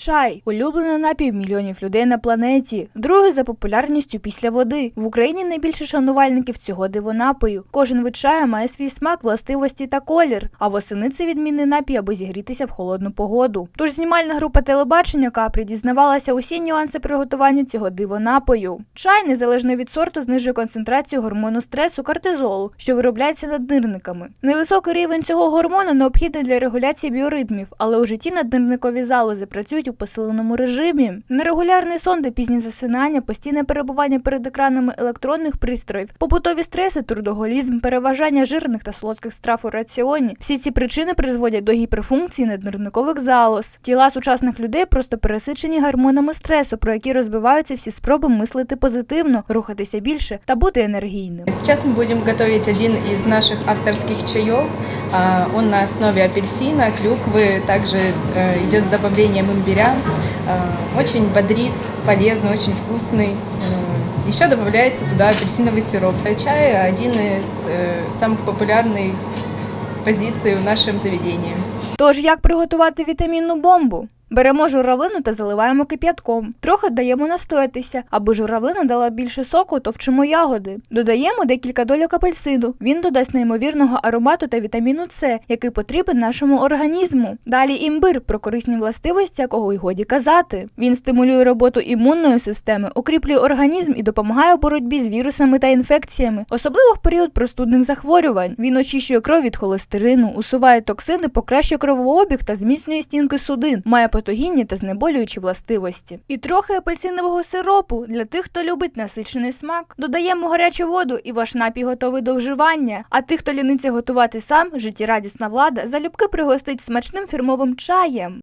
Чай улюблений напій мільйонів людей на планеті, другий за популярністю після води. В Україні найбільше шанувальників цього дивонапою. Кожен вид чаю має свій смак, властивості та колір. А восени це відмінний напій, аби зігрітися в холодну погоду. Тож знімальна група телебачення Капрі дізнавалася усі нюанси приготування цього дивонапою. Чай, незалежно від сорту, знижує концентрацію гормону стресу кортизолу, що виробляється наднирниками. Невисокий рівень цього гормону необхідний для регуляції біоритмів, але у житті наднирникові залози працюють у посиленому режимі. Нерегулярний сон та пізні засинання, постійне перебування перед екранами електронних пристроїв, побутові стреси, трудоголізм, переважання жирних та солодких страв у раціоні. Всі ці причини призводять до гіперфункції наднирникових залоз. Тіла сучасних людей просто пересичені гормонами стресу, про які розбиваються всі спроби мислити позитивно, рухатися більше та бути енергійним. Сейчас мы будем готовить один из наших авторских чаев. А, Он на основе апельсина, клюквы, также э, идет с добавлением имбиря. А, Очень бодрит, полезный, очень вкусный. Э, Еще добавляется туда апельсиновый сироп. Чай один из э, самых популярных позиций в нашем заведении. Тож як приготувати вітамінну бомбу? Беремо журавлину та заливаємо кип'ятком. Трохи даємо настоятися, аби журавлина дала більше соку, товчимо ягоди. Додаємо декілька дольок апельсину. Він додасть неймовірного аромату та вітаміну С, який потрібен нашому організму. Далі імбир про корисні властивості, якого й годі казати. Він стимулює роботу імунної системи, укріплює організм і допомагає у боротьбі з вірусами та інфекціями, особливо в період простудних захворювань. Він очищує кров від холестерину, усуває токсини, покращує кровообіг та зміцнює стінки судин, має патогінні та знеболюючі властивості. І трохи апельсинового сиропу для тих, хто любить насичений смак. Додаємо гарячу воду, і ваш напій готовий до вживання. А тих, хто ліниться готувати сам, життєрадісна влада залюбки пригостить смачним фірмовим чаєм.